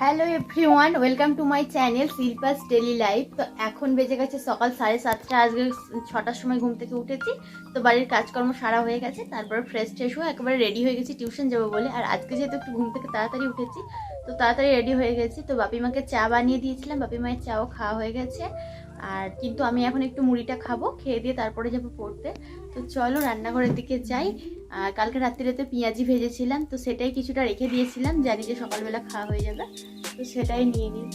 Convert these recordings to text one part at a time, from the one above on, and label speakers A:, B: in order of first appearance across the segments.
A: Hello everyone welcome to my channel Shilpa's daily life তো এখন বেজে গেছে সকাল সাড়ে সাতটা আজকে ছটার সময় ঘুম থেকে উঠেছি। তো বাড়ির কাজকর্ম সারা হয়ে গেছে, তারপর ফ্রেশ ট্রেশ হয়ে একেবারে রেডি হয়ে গেছি টিউশন যাব বলে। আর আজকে যেহেতু একটু ঘুম থেকে তাড়াতাড়ি উঠেছি, তো তাড়াতাড়ি রেডি হয়ে গেছি। তো বাপি মাকে চা বানিয়ে দিয়েছিলাম বাপি মায়ের চাও খাওয়া হয়ে গেছে। আর কিন্তু আমি এখন একটু মুড়িটা খাব, খেয়ে দিয়ে তারপরে যাব পড়তে। তো চলো রান্নাঘরের দিকে যাই। আর কালকে রাত্রিতে পেঁয়াজি ভেজেছিলাম, তো সেটাই কিছুটা রেখে দিয়েছিলাম, জানি যে সকালবেলা খাওয়া হয়ে যাবে, তো সেটাই নিয়ে নিই।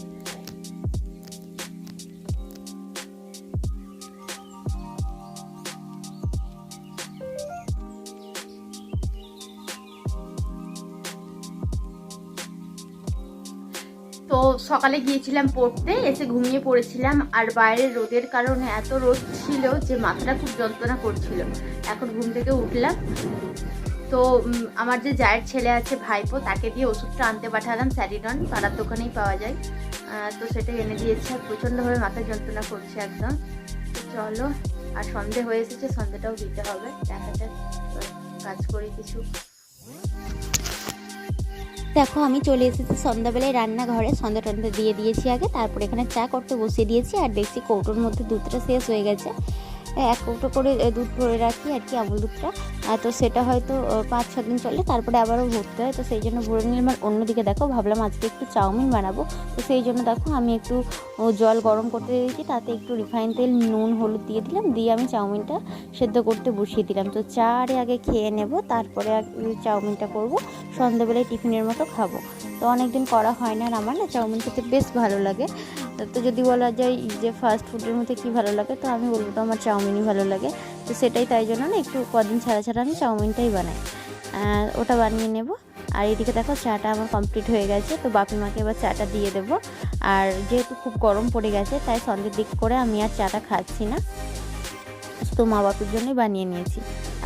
A: তো সকালে গিয়েছিলাম পড়তে, এসে ঘুমিয়ে পড়েছিলাম। আর বাইরের রোদের কারণে এত রোদ ছিল যে মাথাটা খুব যন্ত্রণা করছিল। এখন ঘুম থেকে উঠলাম। তো আমার যে জায়ের ছেলে আছে, ভাইপো, তাকে দিয়ে ওষুধটা আনতে পাঠালাম, স্যারিডন। পাড়ার দোকানেই পাওয়া যায়। তো সেটা এনে দিয়েছে। প্রচণ্ডভাবে মাথা যন্ত্রণা করছে একদম। চলো, আর সন্ধে হয়ে এসেছে, সন্ধেটাও দিতে হবে। দেখা যাক, কাজ করি কিছু।
B: দেখো, আমি চলে এসেছি সন্ধ্যাবেলায় রান্নাঘরে। সন্ধ্যা টন্ধা দিয়ে দিয়েছি আগে, তারপর এখানে চা করতে বসিয়ে দিয়েছি, আর দেখছি কৌটোর মধ্যে দুধটা শেষ হয়ে গেছে। এক কৌটো করে দুধ ভরে রাখি আর কি, আমুল দুধটা। তো সেটা হয়তো পাঁচ ছ দিন চলে, তারপরে আবারও ভরতে হয়। তো সেই জন্য ভরে নিলাম। আর অন্যদিকে দেখো, ভাবলাম আজকে একটু চাউমিন বানাবো। তো সেই জন্য দেখো, আমি একটু জল গরম করতে দিয়েছি, তাতে একটু রিফাইন তেল, নুন, হলুদ দিয়ে দিলাম। দিয়ে আমি চাউমিনটা সেদ্ধ করতে বসিয়ে দিলাম। তো চারে আগে খেয়ে নেব, তারপরে চাউমিনটা করব। সন্ধ্যাবেলায় টিফিনের মতো খাব। তো অনেকদিন করা হয় না আর আমার না চাউমিন খেতে বেশ ভালো লাগে। তো যদি বলা যায় যে ফাস্ট ফুডের মধ্যে কী ভালো লাগে, তো আমি বলব তো আমার চাউমিনই ভালো লাগে। তো সেটাই তাই জন্য না, একটু কদিন ছাড়া ছাড়া আমি চাউমিনটাই বানাই। ওটা বানিয়ে নেব। আর এদিকে দেখো চাটা আমার কমপ্লিট হয়ে গেছে, তো বাপি মাকে এবার চাটা দিয়ে দেবো। আর যেহেতু খুব গরম পড়ে গেছে, তাই সন্ধ্যের দিক করে আমি আর চাটা খাচ্ছি না। তো মা বাপির জন্যই বানিয়ে নিয়েছি।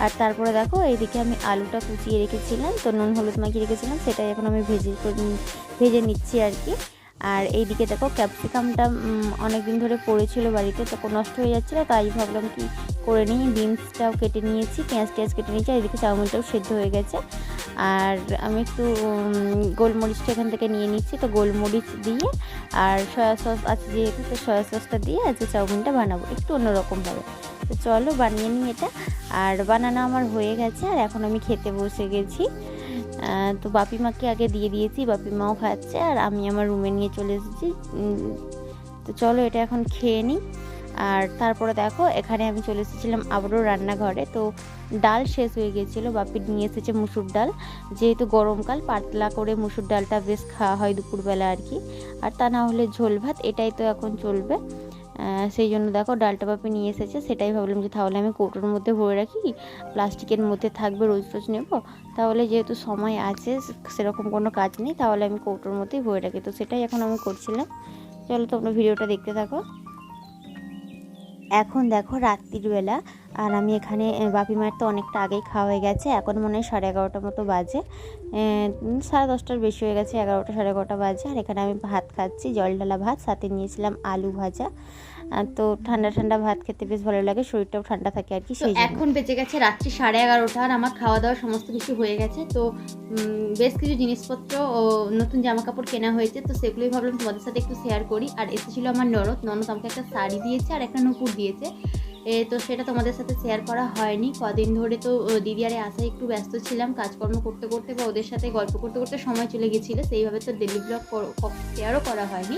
B: আর তারপরে দেখো এইদিকে আমি আলুটা কুচিয়ে রেখেছিলাম, তো নুন হলুদ মাখিয়ে রেখেছিলাম, সেটাই এখন আমি ভেজে ভেজে নিচ্ছি আর কি। আর এইদিকে দেখো ক্যাপসিকামটা অনেক দিন ধরে পড়েছিল বাড়িতে তখন নষ্ট হয়ে যাচ্ছিল, তাই ভাবলাম কি করে নিই। বিনসটাও কেটে নিয়েছি, পেঁয়াজ টেঁয়াজ কেটে নিয়েছি এদিকে চাউমিনটাও সেদ্ধ হয়ে গেছে। আর আমি একটু গোলমরিচটা এখান থেকে নিয়ে নিচ্ছি, তো গোলমরিচ দিয়ে আর সয়া সস আছে যেহেতু, তো সয়া সসটা দিয়ে আজকে চাউমিনটা বানাবো, একটু অন্যরকমভাবে তো চলো বানিয়ে নিই এটা। আর বানানো আমার হয়ে গেছে, আর এখন আমি খেতে বসে গেছি। তো বাপি মাকে আগে দিয়ে দিয়েছি বাপি মাও খাচ্ছে আর আমি আমার রুমে নিয়ে চলে এসেছি। তো চলো এটা এখন খেয়ে নিই আর তারপরে দেখো, এখানে আমি চলে এসেছিলাম আবারও রান্নাঘরে। তো ডাল শেষ হয়ে গিয়েছিল, বাপি নিয়ে এসেছে মুসুর ডাল। যেহেতু গরমকাল, পাতলা করে মুসুর ডালটা বেশ খাওয়া হয় দুপুরবেলা আর কি। আর তা না হলে ঝোল ভাত, এটাই তো এখন চলবে। সেই জন্য দেখো ডালটা বাপি নিয়ে এসেছে, সেটাই ভাবলাম যে তাহলে আমি কৌটোর মধ্যে ভরে রাখি, প্লাস্টিকের মধ্যে থাকবে রোজ রোজ নেব। তাহলে যেহেতু সময় আছে, সেরকম কোনো কাজ নেই, তাহলে আমি কৌটোর মধ্যেই ভরে রাখি। তো সেটাই এখন আমি করছিলাম। চলো তোমরা ভিডিওটা দেখতে থাকো। এখন দেখো রাত্রির বেলা। আর আমি এখানে বাপি মায়ের তো অনেকটা আগেই খাওয়া হয়ে গেছে। এখন মনে হয় সাড়ে এগারোটার মতো বাজে। সাড়ে দশটার বেশি হয়ে গেছে, এগারোটা সাড়ে এগারোটা বাজে। আর এখানে আমি ভাত খাচ্ছি জল ঢালা ভাত, সাথে নিয়েছিলাম আলু ভাজা। তো ঠান্ডা ঠান্ডা ভাত খেতে বেশ ভালো লাগে শরীরটাও ঠান্ডা থাকে আর কি সেই
A: এখন বেঁচে গেছে রাত্রি সাড়ে এগারোটা আর আমার খাওয়া দাওয়া সমস্ত কিছু হয়ে গেছে তো বেশ কিছু জিনিসপত্র ও নতুন জামা কাপড় কেনা হয়েছে তো সেগুলোই ভাবলাম তোমাদের সাথে একটু শেয়ার করি। আর এসেছিল আমার ননদ ননদ আমাকে একটা শাড়ি দিয়েছে আর একটা নুপুর দিয়েছে। তো সেটা তোমাদের সাথে শেয়ার করা হয়নি। কদিন ধরে তো দিদি আরে আসায় একটু ব্যস্ত ছিলাম, কাজকর্ম করতে করতে বা ওদের সাথে গল্প করতে করতে সময় চলে গেছিল, সেইভাবে তো ডেলি ব্লগ শেয়ারও করা হয়নি।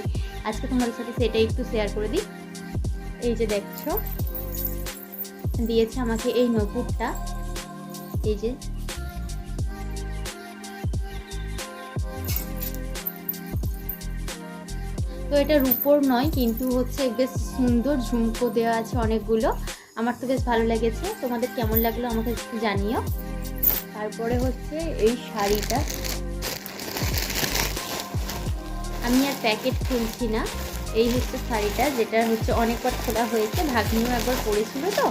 A: আজকে তোমাদের সাথে সেটাই একটু শেয়ার করে দিই। এই যে দেখছ, দিয়েছে আমাকে এই নোটবুকটা এই যে তো এটা রূপোর নয়, কিন্তু হচ্ছে বেশ সুন্দর ঝুমকো দেওয়া আছে অনেকগুলো। আমার তো বেশ ভালো লেগেছে। তোমাদের কেমন লাগল আমাকে একটু জানিও। তারপরে হচ্ছে এই শাড়িটা। আমি আর প্যাকেট খুলছি না। এই হচ্ছে শাড়িটা, যেটা হচ্ছে অনেকবার খোলা হয়েছে। ভাগ্নিও একবার পরেছিল তো।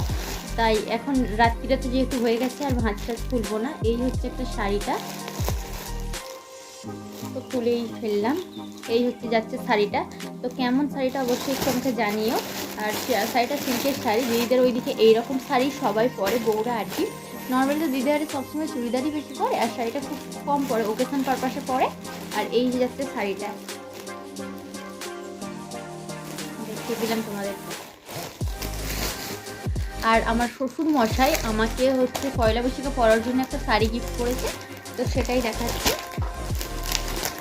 A: তাই এখন রাত্রিটা তো যেহেতু হয়ে গেছে, আর ভাঁজ টাজ খুলবো না। এই হচ্ছে একটা শাড়িটা। তো তুলেই ফেললাম। এই হচ্ছে যাচ্ছে শাড়িটা। তো কেমন শাড়িটা অবশ্যই একটু আমাকে জানিও। আর শাড়িটা সিল্কের শাড়ি। দিদিদের ওইদিকে এইরকম শাড়ি সবাই পরে, বউরা আর কি। নর্মালি তো দিদিহারে সবসময় চুড়িদারই বেশি পরে, আর শাড়িটা খুব কম পরে ওকেশন পারপাসে পরে। আর এই যাচ্ছে শাড়িটা। দেখিয়ে দিলাম তোমাদের। আর আমার শ্বশুর মশাই আমাকে হচ্ছে পয়লা বৈশাখে পরার জন্য একটা শাড়ি গিফট করেছে। তো সেটাই দেখাচ্ছি।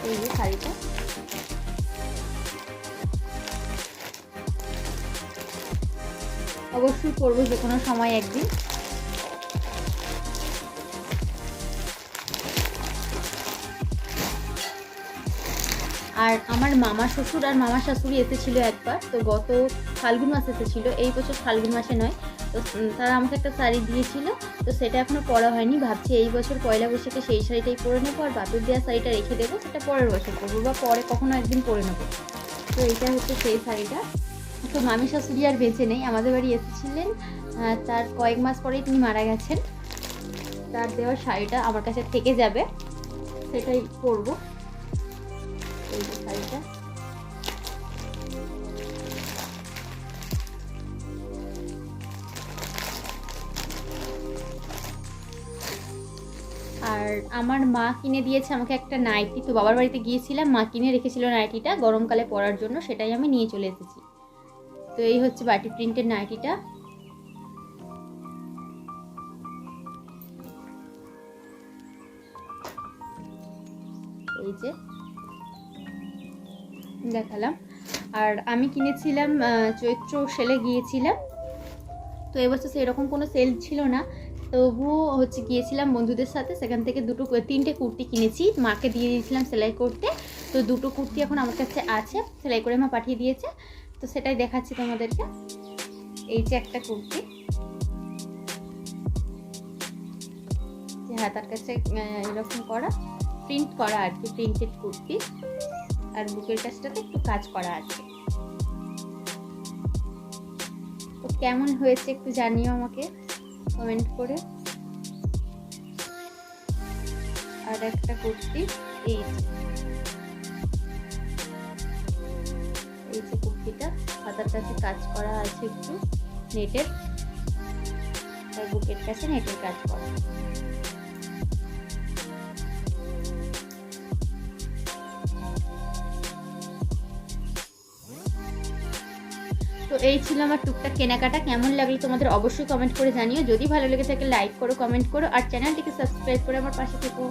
A: এই যে শাড়িটা। অবশ্যই করব যে কোনো সময় একদিন। আর আমার মামা শ্বশুর আর মামা শাশুড়ি এসেছিল একবার, তো গত ফাল্গুন মাস এসেছিল। এই বছর ফাল্গুন মাসে নয় তো তারা আমাকে একটা শাড়ি দিয়েছিল, তো সেটা এখনও পরা হয়নি। ভাবছি এই বছর পয়লা বৈশাখে সেই শাড়িটাই পরে নেব, আর বাতুর দেওয়া শাড়িটা রেখে দেবো, সেটা পরের বছর পরবো বা পরে কখনো একদিন পরে নেব। তো এইটা হচ্ছে সেই শাড়িটা। তো মামি শাশুড়ি আর বেঁচে নেই, আমাদের বাড়ি এসেছিলেন তার কয়েক মাস পরেই তিনি মারা গেছেন। তার দেওয়ার শাড়িটা আমার কাছে থেকে যাবে, সেটাই পরবো। এই শাড়িটা। আর আমার মা কিনে দিয়েছে আমাকে একটা নাইটি। তো বাবার বাড়িতে গিয়েছিলাম, মা কিনে রেখেছিল নাইটিটা, গরমকালে পরার জন্য সেটাই আমি নিয়ে চলে এসেছি। তো এই হচ্ছে বাটি প্রিন্টের নাইটিটা। এই যে দেখালাম। আর আমি কিনেছিলাম চৈত্র সেলে গিয়েছিলাম। তো এবছর সেরকম কোনো সেল ছিল না। তবুও হচ্ছে গিয়েছিলাম বন্ধুদের সাথে, সেখান থেকে দুটো তিনটে কুর্তি কিনেছি। মাকে দিয়ে দিয়েছিলাম সেলাই করতে। তো দুটো কুর্তি এখন আমার কাছে আছে, সেলাই করে মা পাঠিয়ে দিয়েছে। তো সেটাই দেখাচ্ছি তোমাদেরকে। এই যে একটা কুর্তি। যে তার কাছে এরকম করা। প্রিন্ট করা আর কি, প্রিন্টেড কুর্তি। আর বুকের কাছটাতে একটু কাজ করা আছে তো কেমন হয়েছে একটু জানিও আমাকে। কমেন্ট করে আর একটা কুর্তি, এই। এই যে কুর্তিটা হাতার কাছে কাজ করা আছে একটু, নেটের বুকের কাছে নেটের কাজ করা তো এই ছিল আমার টুকটাক কেনাকাটা। কেমন লাগল তোমাদের অবশ্যই কমেন্ট করে জানিও। যদি ভালো লেগে থাকে লাইক করো কমেন্ট করো, আর চ্যানেলটিকে সাবস্ক্রাইব করে আমার পাশে থেকো।